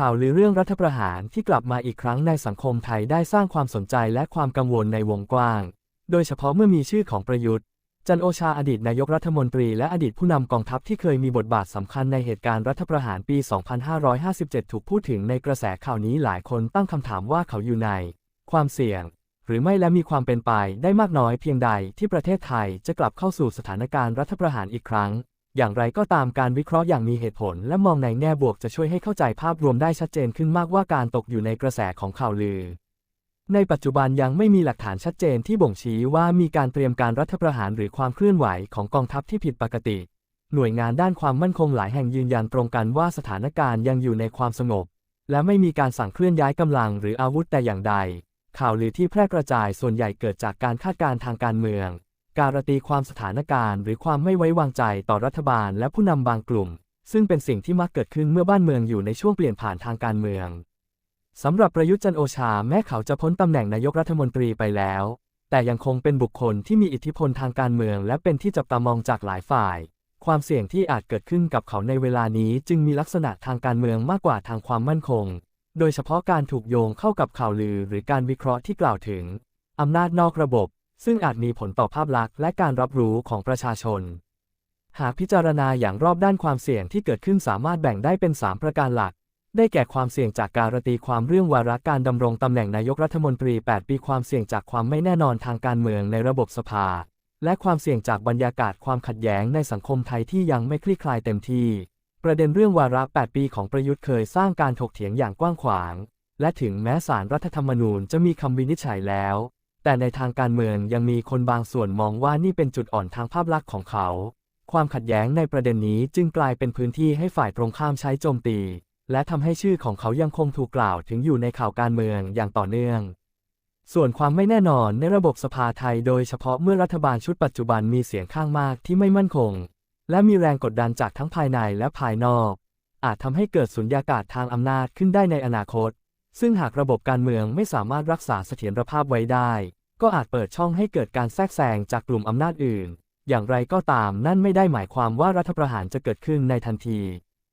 ข่าวลือเรื่องรัฐประหารที่กลับมาอีกครั้งในสังคมไทยได้สร้างความสนใจและความกังวลในวงกว้าง โดยเฉพาะเมื่อมีชื่อของประยุทธ์ จันโอชาอดีตนายกรัฐมนตรีและอดีตผู้นำกองทัพที่เคยมีบทบาทสำคัญในเหตุการณ์รัฐประหารปี 2557 ถูกพูดถึงในกระแสข่าวนี้หลายคนตั้งคำถามว่าเขาอยู่ใน ความเสี่ยง หรือไม่และมีความเป็นไปได้มากน้อยเพียงใดที่ประเทศไทยจะกลับเข้าสู่สถานการณ์รัฐประหารอีกครั้ง อย่างไรก็ตามการวิเคราะห์อย่างมีเหตุผล และมองในแง่บวกจะช่วยให้เข้าใจภาพรวมได้ชัดเจนขึ้นมากว่าการตกอยู่ในกระแสของข่าวลือ ในปัจจุบันยังไม่มีหลักฐานชัดเจนที่บ่งชี้ว่ามีการเตรียมการรัฐประหารหรือความเคลื่อนไหวของกองทัพที่ผิดปกติ หน่วยงานด้านความมั่นคงหลายแห่งยืนยันตรงกันว่าสถานการณ์ยังอยู่ในความสงบ และไม่มีการสั่งเคลื่อนย้ายกำลังหรืออาวุธแต่อย่างใด ข่าวลือที่แพร่กระจายส่วนใหญ่เกิดจากการคาดการณ์ทางการเมือง การตีความสถานการณ์หรือความไม่ไว้วางใจต่อรัฐบาลและผู้นำบางกลุ่ม ซึ่งเป็นสิ่งที่มักเกิดขึ้นเมื่อบ้านเมืองอยู่ในช่วงเปลี่ยนผ่านทางการเมืองสำหรับประยุทธ์จันโอชาแม้เขาจะพ้นตำแหน่งนายกรัฐมนตรีไปแล้ว แต่ยังคงเป็นบุคคลที่มีอิทธิพลทางการเมือง และเป็นที่จับตามองจากหลายฝ่าย ความเสี่ยงที่อาจเกิดขึ้นกับเขาในเวลานี้จึงมีลักษณะทางการเมืองมากกว่าทางความมั่นคง โดยเฉพาะการถูกโยงเข้ากับข่าวลือหรือการวิเคราะห์ที่กล่าวถึงอำนาจนอกระบบ ซึ่งอาจมีผลต่อภาพลักษณ์และการรับรู้ของประชาชน หากพิจารณาอย่างรอบด้านความเสี่ยงที่เกิดขึ้นสามารถแบ่งได้เป็น 3 ประการหลัก ได้แก่ความเสี่ยงจากการตีความเรื่องวาระการดำรงตำแหน่งนายกรัฐมนตรี 8 ปีความเสี่ยงจากความไม่แน่นอนทางการเมืองในระบบสภา และความเสี่ยงจากบรรยากาศความขัดแย้งในสังคมไทยที่ยังไม่คลี่คลายเต็มที่ ประเด็นเรื่องวาระ 8 ปีของประยุทธ์เคยสร้างการถกเถียงอย่างกว้างขวาง และถึงแม้ศารรัฐธรรมนูญจะมีคำวินิจฉัยแล้ว แต่ในทางการเมืองยังมีคนบางส่วนมองว่านี่เป็นจุดอ่อนทางภาพลักษณ์ของเขา ความขัดแย้งในประเด็นนี้จึงกลายเป็นพื้นที่ให้ฝ่ายตรงข้ามใช้โจมตี และทำให้ชื่อของเขายังคงถูกกล่าวถึงอยู่ในข่าวการเมืองอย่างต่อเนื่อง ส่วนความไม่แน่นอนในระบบสภาไทยโดยเฉพาะเมื่อรัฐบาลชุดปัจจุบันมีเสียงข้างมากที่ไม่มั่นคง และมีแรงกดดันจากทั้งภายในและภายนอก อาจทำให้เกิดสุญญากาศทางอำนาจขึ้นได้ในอนาคต ซึ่งหากระบบการเมืองไม่สามารถรักษาเสถียรภาพไว้ได้ ก็อาจเปิดช่องให้เกิดการแทรกแซงจากกลุ่มอำนาจอื่น อย่างไรก็ตามนั่นไม่ได้หมายความว่ารัฐประหารจะเกิดขึ้นในทันที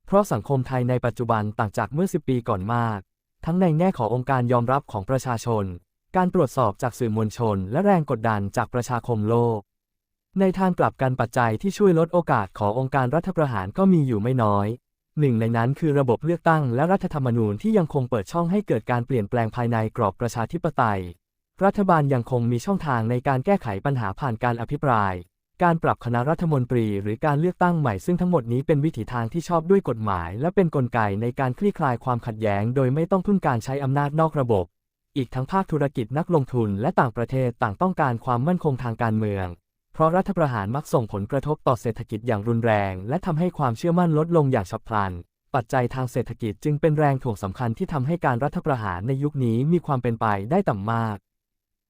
เพราะสังคมไทยในปัจจุบันต่างจากเมื่อ 10 ปีก่อนมาก ทั้งในแง่ขององค์การยอมรับของประชาชน การตรวจสอบจากสื่อมวลชน และแรงกดดันจากประชาคมโลก ในทางกลับกันปัจจัยที่ช่วยลดโอกาสขององค์การรัฐประหารก็มีอยู่ไม่น้อย หนึ่งในนั้นคือระบบเลือกตั้งและรัฐธรรมนูญที่ยังคงเปิดช่องให้เกิดการเปลี่ยนแปลงภายในกรอบประชาธิปไตย รัฐบาลยังคงมีช่องทางในการแก้ไขปัญหาผ่านการอภิปราย การปรับคณะรัฐมนตรีหรือการเลือกตั้งใหม่ซึ่งทั้งหมดนี้เป็นวิถีทางที่ชอบด้วยกฎหมาย และเป็นนกลไกในการคลี่คลายความขัดแย้ง โดยไม่ต้องพึ่งการใช้อำนาจนอกระบบ อีกทั้งภาคธุรกิจนักลงทุนและต่างประเทศต่างต้องการความมั่นคงทางการเมือง ราะรัฐประหารมักส่งผลกระทบต่อเศรษฐกิจอย่างรุนแรง และทำให้ความเชื่อมั่นลดลงอย่างฉับพลัน ปัจจัยทางเศรษฐกิจจึงเป็นแรงถ่วงสำคัญที่ทำให้การรัฐประหารในยุคนี้มีความเป็นไปได้ต่ำมาก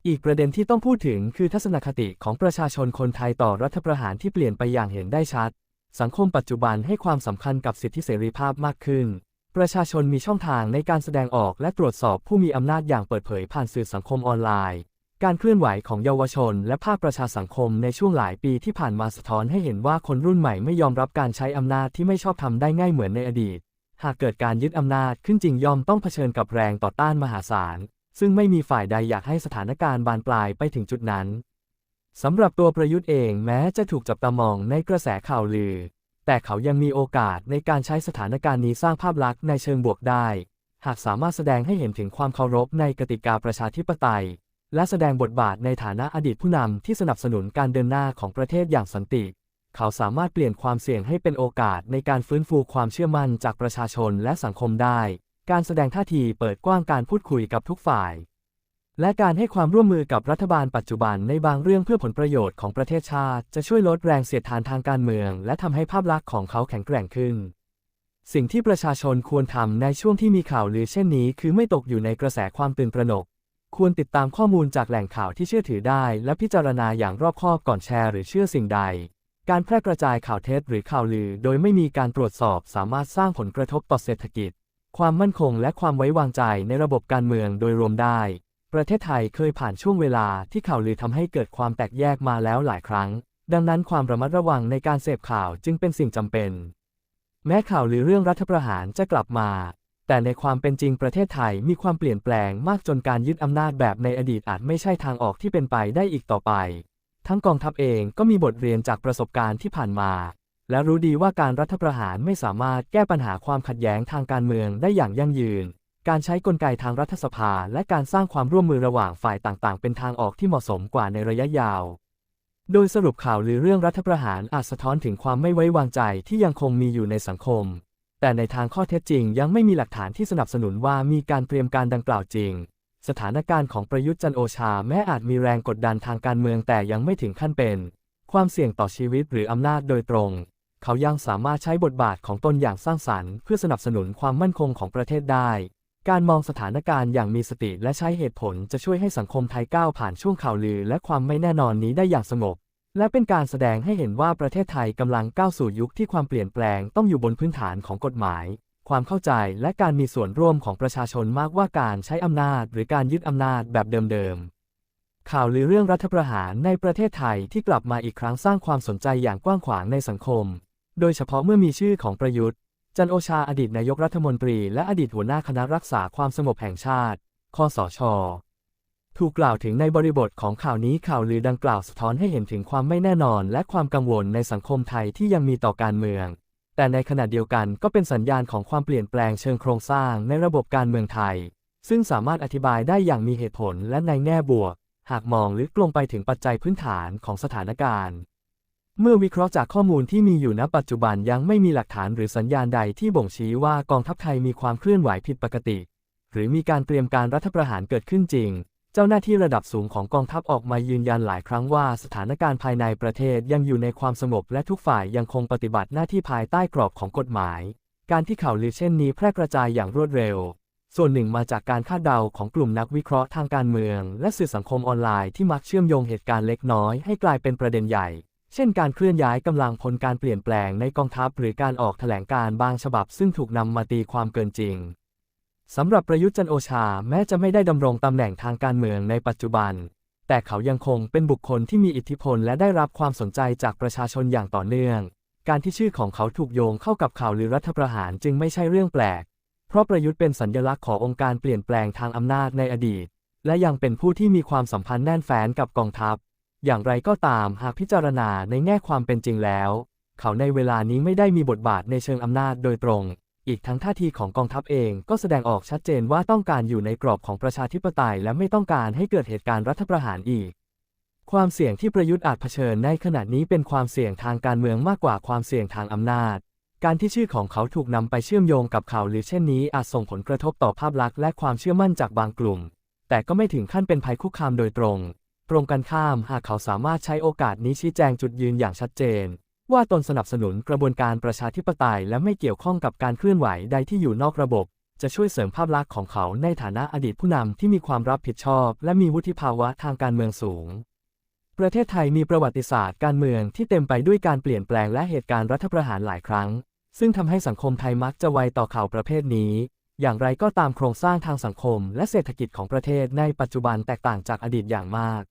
อีกประเด็นที่ต้องพูดถึงคือทัศนคติของประชาชนคนไทยต่อรัฐประหารที่เปลี่ยนไปอย่างเห็นได้ชัด สังคมปัจจุบันให้ความสำคัญกับสิทธิเสรีภาพมากขึ้น ประชาชนมีช่องทางในการแสดงออกและตรวจสอบผู้มีอำนาจอย่างเปิดเผยผ่านสื่อสังคมออนไลน์ การเคลื่อนไหวของเยาวชน และภาคประชาสังคมในช่วงหลายปีที่ผ่านมาสะท้อนให้เห็นว่าคนรุ่นใหม่ไม่ยอมรับการใช้อำนาจที่ไม่ชอบทำได้ง่ายเหมือนในอดีต หากเกิดการยึดอำนาจขึ้นจริงยอมต้องเผชิญกับแรงต่อต้านมหาศาล ซึ่งไม่มีฝ่ายใดอยากให้สถานการณ์บานปลายไปถึงจุดนั้นสำหรับตัวประยุทธ์เองแม้จะถูกจับตามองในกระแสข่าวลือ แต่เขายังมีโอกาสในการใช้สถานการณ์นี้สร้างภาพลักษณ์ในเชิงบวกได้ หากสามารถแสดงให้เห็นถึงความเคารพในกติกาประชาธิปไตย และแสดงบทบาทในฐานะอดีตผู้นำที่สนับสนุนการเดินหน้าของประเทศอย่างสันติ เขาสามารถเปลี่ยนความเสี่ยงให้เป็นโอกาสในการฟื้นฟูความเชื่อมั่นจากประชาชนและสังคมได้ การแสดงท่าทีเปิดกว้างการพูดคุยกับทุกฝ่าย และการให้ความร่วมมือกับรัฐบาลปัจจุบันในบางเรื่องเพื่อผลประโยชน์ของประเทศชาติ จะช่วยลดแรงเสียดทานทางการเมือง และทำให้ภาพลักษณ์ของเขาแข็งแกร่งขึ้นสิ่งที่ประชาชนควรทำในช่วงที่มีข่าวลือเช่นนี้ คือไม่ตกอยู่ในกระแสความตื่นตระหนก ควรติดตามข้อมูลจากแหล่งข่าวที่เชื่อถือได้ และพิจารณาอย่างรอบคอบก่อนแชร์หรือเชื่อสิ่งใด การแพร่กระจายข่าวเท็จหรือข่าวลือ โดยไม่มีการตรวจสอบสามารถสร้างผลกระทบต่อเศรษฐกิจ ความมั่นคงและความไว้วางใจในระบบการเมืองโดยรวมได้ ประเทศไทยเคยผ่านช่วงเวลาที่ข่าวลือทำให้เกิดความแตกแยกมาแล้วหลายครั้ง ดังนั้นความระมัดระวังในการเสพข่าวจึงเป็นสิ่งจำเป็น แม้ข่าวลือเรื่องรัฐประหารจะกลับมา แต่ในความเป็นจริงประเทศไทยมีความเปลี่ยนแปลงมากจนการยึดอำนาจแบบในอดีตอาจไม่ใช่ทางออกที่เป็นไปได้อีกต่อไป ทั้งกองทัพเองก็มีบทเรียนจากประสบการณ์ที่ผ่านมา และรู้ดีว่าการรัฐประหารไม่สามารถแก้ปัญหาความขัดแย้งทางการเมืองได้อย่างยั่งยืน การใช้กลไกทางรัฐสภาและการสร้างความร่วมมือระหว่างฝ่ายต่าง ๆ เป็นทางออกที่เหมาะสมกว่าในระยะยาวโดยสรุปข่าวหรือเรื่องรัฐประหารอาจสะท้อนถึงความไม่ไว้วางใจที่ยังคงมีอยู่ในสังคม แต่ในทางข้อเท็จจริงยังไม่มีหลักฐานที่สนับสนุนว่ามีการเตรียมการดังกล่าวจริง สถานการณ์ของประยุทธ์จันโอชาแม้อาจมีแรงกดดันทางการเมืองแต่ยังไม่ถึงขั้นเป็น ความเสี่ยงต่อชีวิตหรืออำนาจโดยตรง เขายังสามารถใช้บทบาทของตนอย่างสร้างสรรค์ เพื่อสนับสนุนความมั่นคงของประเทศได้ การมองสถานการณ์อย่างมีสติและใช้เหตุผลจะช่วยให้สังคมไทยก้าวผ่านช่วงข่าวลือ และความไม่แน่นอนนี้ได้อย่างสงบ และเป็นการแสดงให้เห็นว่าประเทศไทยกำลังก้าวสู่ยุคที่ความเปลี่ยนแปลงต้องอยู่บนพื้นฐานของกฎหมาย ความเข้าใจและการมีส่วนร่วมของประชาชนมากกว่าการใช้อำนาจ หรือการยึดอำนาจแบบเดิมๆ ข่าวลือเรื่องรัฐประหารในประเทศไทยที่กลับมาอีกครั้งสร้างความสนใจอย่างกว้างขวางในสังคม โดยเฉพาะเมื่อมีชื่อของประยุทธ์ จันโอชาอดีตนายกรัฐมนตรี และอดีตหัวหน้าคณะรักษาความสงบแห่งชาติ คสช ถูกกล่าวถึงในบริบทของข่าวนี้ข่าวลือดังกล่าวสะท้อนให้เห็นถึงความไม่แน่นอนและความกังวลในสังคมไทยที่ยังมีต่อการเมือง แต่ในขณะเดียวกันก็เป็นสัญญาณของความเปลี่ยนแปลงเชิงโครงสร้างในระบบการเมืองไทย ซึ่งสามารถอธิบายได้อย่างมีเหตุผลและในแง่บวก หากมองลึกลงไปถึงปัจจัยพื้นฐานของสถานการณ์ เมื่อวิเคราะห์จากข้อมูลที่มีอยู่ณปัจจุบันยังไม่มีหลักฐานหรือสัญญาณใดที่บ่งชี้ว่ากองทัพไทยมีความเคลื่อนไหวผิดปกติ หรือมีการเตรียมการรัฐประหารเกิดขึ้นจริง เจ้าหน้าที่ระดับสูงของกองทัพออกมายืนยันหลายครั้งว่าสถานการณ์ภายในประเทศยังอยู่ในความสงบและทุกฝ่ายยังคงปฏิบัติหน้าที่ภายใต้กรอบของกฎหมาย การที่ข่าวลือเช่นนี้แพร่กระจายอย่างรวดเร็ว ส่วนหนึ่งมาจากการคาดเดาของกลุ่มนักวิเคราะห์ทางการเมือง และสื่อสังคมออนไลน์ที่มักเชื่อมโยงเหตุการณ์เล็กน้อยให้กลายเป็นประเด็นใหญ่ เช่น การเคลื่อนย้ายกำลังพลการเปลี่ยนแปลงในกองทัพหรือการออกแถลงการณ์บางฉบับ ซึ่งถูกนำมาตีความเกินจริง สำหรับประยุทธ์จันโอชาแม้จะไม่ได้ดำรงตำแหน่งทางการเมืองในปัจจุบัน แต่เขายังคงเป็นบุคคลที่มีอิทธิพลและได้รับความสนใจจากประชาชนอย่างต่อเนื่อง การที่ชื่อของเขาถูกโยงเข้ากับข่าวลือรัฐประหารจึงไม่ใช่เรื่องแปลก เพราะประยุทธ์เป็นสัญลักษณ์ขององค์การเปลี่ยนแปลงทางอำนาจในอดีต และยังเป็นผู้ที่มีความสัมพันธ์แน่นแฟ้นกับกองทัพ อย่างไรก็ตามหากพิจารณาในแง่ความเป็นจริงแล้ว เขาในเวลานี้ไม่ได้มีบทบาทในเชิงอำนาจโดยตรง อีกทั้งท่าทีของกองทัพเองก็แสดงออกชัดเจนว่าต้องการอยู่ในกรอบของประชาธิปไตย และไม่ต้องการให้เกิดเหตุการณ์รัฐประหารอีก ความเสี่ยงที่ประยุทธ์อาจเผชิญในขณะนี้เป็นความเสี่ยงทางการเมืองมากกว่าความเสี่ยงทางอำนาจ การที่ชื่อของเขาถูกนำไปเชื่อมโยงกับข่าวลือเช่นนี้อาจส่งผลกระทบต่อภาพลักษณ์และความเชื่อมั่นจากบางกลุ่ม แต่ก็ไม่ถึงขั้นเป็นภัยคุกคามโดยตรง ตรงกันข้ามหากเขาสามารถใช้โอกาสนี้ชี้แจงจุดยืนอย่างชัดเจน ว่าตนสนับสนุนกระบวนการประชาธิปไตยและไม่เกี่ยวข้องกับการเคลื่อนไหวใดที่อยู่นอกระบบ จะช่วยเสริมภาพลักษณ์ของเขาในฐานะอดีตผู้นำที่มีความรับผิดชอบ และมีวุฒิภาวะทางการเมืองสูง ประเทศไทยมีประวัติศาสตร์การเมืองที่เต็มไปด้วยการเปลี่ยนแปลงและเหตุการณ์รัฐประหารหลายครั้ง ซึ่งทำให้สังคมไทยมักจะไวต่อข่าวประเภทนี้อย่างไรก็ตามโครงสร้างทางสังคมและเศรษฐกิจของประเทศในปัจจุบันแตกต่างจากอดีตอย่างมาก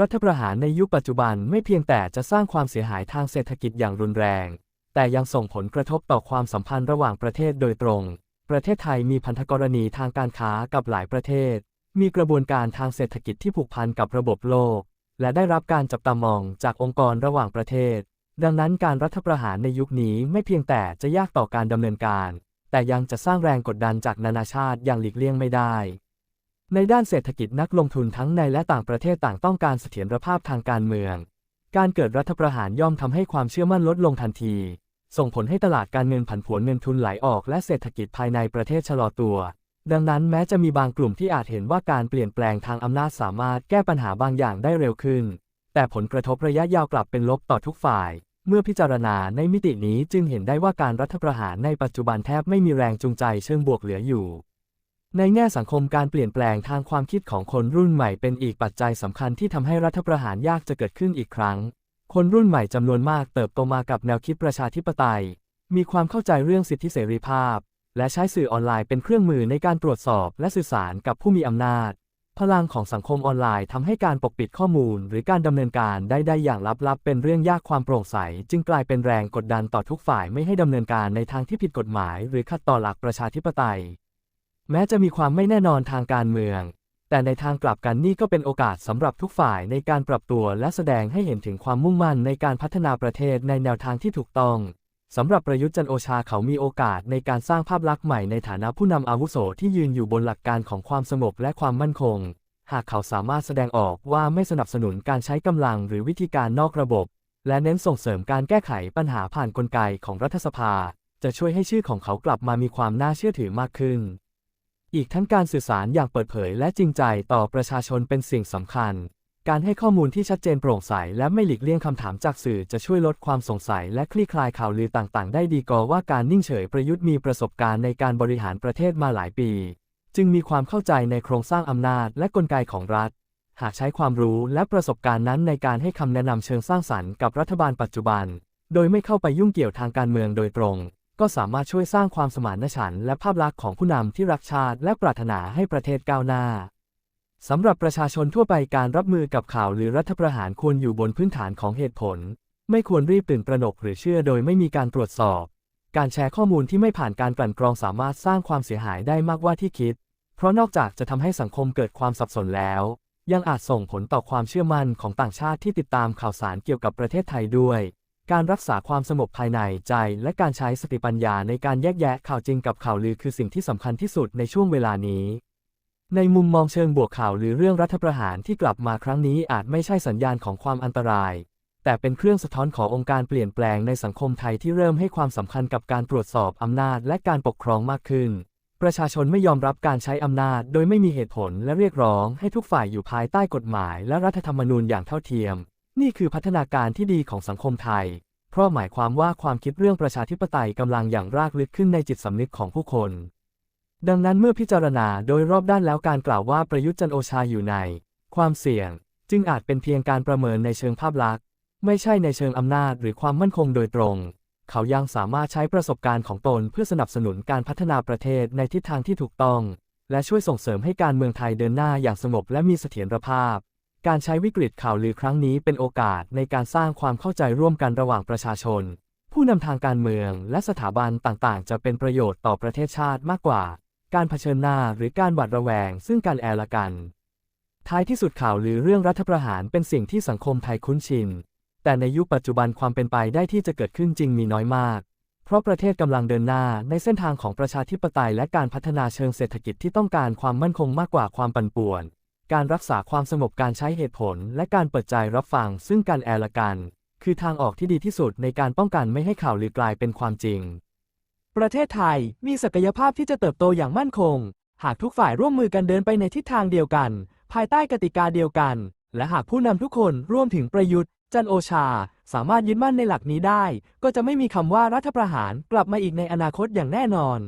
รัฐประหารในยุคปัจจุบันไม่เพียงแต่จะสร้างความเสียหายทางเศรษฐกิจอย่างรุนแรง แต่ยังส่งผลกระทบต่อความสัมพันธ์ระหว่างประเทศโดยตรง ประเทศไทยมีพันธกรณีทางการค้ากับหลายประเทศ มีกระบวนการทางเศรษฐกิจที่ผูกพันกับระบบโลก และได้รับการจับตามองจากองค์กรระหว่างประเทศ ดังนั้นการรัฐประหารในยุคนี้ไม่เพียงแต่จะยากต่อการดำเนินการ แต่ยังจะสร้างแรงกดดันจากนานาชาติอย่างหลีกเลี่ยงไม่ได้ ในด้านเศรษฐกิจนักลงทุนทั้งในและต่างประเทศต่างต้องการเสถียรภาพทางการเมือง การเกิดรัฐประหารย่อมทำให้ความเชื่อมั่นลดลงทันที ส่งผลให้ตลาดการเงินผันผวนเงินทุนไหลออกและเศรษฐกิจภายในประเทศชะลอตัว ดังนั้นแม้จะมีบางกลุ่มที่อาจเห็นว่าการเปลี่ยนแปลงทางอำนาจสามารถแก้ปัญหาบางอย่างได้เร็วขึ้น แต่ผลกระทบระยะยาวกลับเป็นลบต่อทุกฝ่าย เมื่อพิจารณาในมิตินี้จึงเห็นได้ว่าการรัฐประหารในปัจจุบันแทบไม่มีแรงจูงใจเชิงบวกเหลืออยู่ ในแง่สังคมการเปลี่ยนแปลงทางความคิดของคนรุ่นใหม่เป็นอีกปัจจัยสำคัญที่ทำให้รัฐประหารยากจะเกิดขึ้นอีกครั้ง คนรุ่นใหม่จำนวนมากเติบโตมากับแนวคิดประชาธิปไตย มีความเข้าใจเรื่องสิทธิเสรีภาพ และใช้สื่อออนไลน์เป็นเครื่องมือในการตรวจสอบและสื่อสารกับผู้มีอำนาจ พลังของสังคมออนไลน์ทำให้การปกปิดข้อมูล หรือการดำเนินการได้ได้อย่างลับๆ เป็นเรื่องยากความโปร่งใส จึงกลายเป็นแรงกดดันต่อทุกฝ่ายไม่ให้ดำเนินการในทางที่ผิดกฎหมาย หรือขัดต่อหลักประชาธิปไตย แม้จะมีความไม่แน่นอนทางการเมือง แต่ในทางกลับกันนี่ก็เป็นโอกาสสำหรับทุกฝ่ายในการปรับตัวและแสดงให้เห็นถึงความมุ่งมั่นในการพัฒนาประเทศในแนวทางที่ถูกต้องสำหรับประยุทธ์จันโอชาเขามีโอกาสในการสร้างภาพลักษณ์ใหม่ในฐานะผู้นำอาวุโสที่ยืนอยู่บนหลักการของความสงบและความมั่นคง หากเขาสามารถแสดงออกว่าไม่สนับสนุนการใช้กำลังหรือวิธีการนอกระบบ และเน้นส่งเสริมการแก้ไขปัญหาผ่านกลไกของรัฐสภา จะช่วยให้ชื่อของเขากลับมามีความน่าเชื่อถือมากขึ้น อีกทั้งการสื่อสารอย่างเปิดเผยและจริงใจต่อประชาชนเป็นสิ่งสำคัญ การให้ข้อมูลที่ชัดเจนโปร่งใส และไม่หลีกเลี่ยงคำถามจากสื่อจะช่วยลดความสงสัย และคลี่คลายข่าวลือต่างๆ ได้ดีกว่าว่าการนิ่งเฉยประยุทธ์มีประสบการณ์ในการบริหารประเทศมาหลายปี จึงมีความเข้าใจในโครงสร้างอำนาจและกลไกของรัฐ หากใช้ความรู้และประสบการณ์นั้นในการให้คำแนะนำเชิงสร้างสรรค์กับรัฐบาลปัจจุบัน โดยไม่เข้าไปยุ่งเกี่ยวทางการเมืองโดยตรง ก็สามารถช่วยสร้างความสมานฉันท์และภาพลักษณ์ของผู้นำที่รักชาติและปรารถนาให้ประเทศก้าวหน้าสำหรับประชาชนทั่วไปการรับมือกับข่าวหรือรัฐประหารควรอยู่บนพื้นฐานของเหตุผล ไม่ควรรีบตื่นตระหนกหรือเชื่อโดยไม่มีการตรวจสอบ การแชร์ข้อมูลที่ไม่ผ่านการกลั่นกรองสามารถสร้างความเสียหายได้มากกว่าที่คิด เพราะนอกจากจะทำให้สังคมเกิดความสับสนแล้ว ยังอาจส่งผลต่อความเชื่อมั่นของต่างชาติที่ติดตามข่าวสารเกี่ยวกับประเทศไทยด้วย การรักษาความสงบภายในใจ และการใช้สติปัญญาในการแยกแยะข่าวจริงกับข่าวลือคือสิ่งที่สำคัญที่สุดในช่วงเวลานี้ ในมุมมองเชิงบวกข่าวหรือเรื่องรัฐประหารที่กลับมาครั้งนี้อาจไม่ใช่สัญญาณของความอันตราย แต่เป็นเครื่องสะท้อนขององค์การเปลี่ยนแปลงในสังคมไทยที่เริ่มให้ความสำคัญกับการตรวจสอบอำนาจและการปกครองมากขึ้น ประชาชนไม่ยอมรับการใช้อำนาจ โดยไม่มีเหตุผลและเรียกร้องให้ทุกฝ่ายอยู่ภายใต้กฎหมาย และรัฐธรรมนูญอย่างเท่าเทียม นี่คือพัฒนาการที่ดีของสังคมไทย เพราะหมายความว่าความคิดเรื่องประชาธิปไตยกำลังอย่างรากลึกขึ้นในจิตสำนึกของผู้คน ดังนั้นเมื่อพิจารณาโดยรอบด้านแล้วการกล่าวว่าประยุทธ์จันโอชาอยู่ใน ความเสี่ยง จึงอาจเป็นเพียงการประเมินในเชิงภาพลักษณ์ ไม่ใช่ในเชิงอำนาจหรือความมั่นคงโดยตรง เขายังสามารถใช้ประสบการณ์ของตนเพื่อสนับสนุนการพัฒนาประเทศในทิศทางที่ถูกต้อง และช่วยส่งเสริมให้การเมืองไทยเดินหน้าอย่างสงบและมีเสถียรภาพ การใช้วิกฤตข่าวลือครั้งนี้เป็นโอกาสในการสร้างความเข้าใจร่วมกันระหว่างประชาชน ผู้นำทางการเมืองและสถาบันต่างๆ จะเป็นประโยชน์ต่อประเทศชาติมากกว่า การเผชิญหน้าหรือการหวาดระแวง ซึ่งการแอละกัน ท้ายที่สุดข่าวลือเรื่องรัฐประหารเป็นสิ่งที่สังคมไทยคุ้นชิน แต่ในยุคปัจจุบันความเป็นไปได้ที่จะเกิดขึ้นจริงมีน้อยมาก เพราะประเทศกำลังเดินหน้าในเส้นทางของประชาธิปไตยและการพัฒนาเชิงเศรษฐกิจที่ต้องการความมั่นคงมากกว่าความปั่นป่วน การรักษาความสงบการใช้เหตุผล และการเปิดใจรับฟัง ซึ่งการแอละกัน คือทางออกที่ดีที่สุดในการป้องกันไม่ให้ข่าวลือกลายเป็นความจริง ประเทศไทยมีศักยภาพที่จะเติบโตอย่างมั่นคง หากทุกฝ่ายร่วมมือกันเดินไปในทิศทางเดียวกัน ภายใต้กติกาเดียวกัน และหากผู้นำทุกคนร่วมถึงประยุทธ์ จันโอชา สามารถยึดมั่นในหลักนี้ได้ ก็จะไม่มีคำว่ารัฐประหารกลับมาอีกในอนาคตอย่างแน่นอน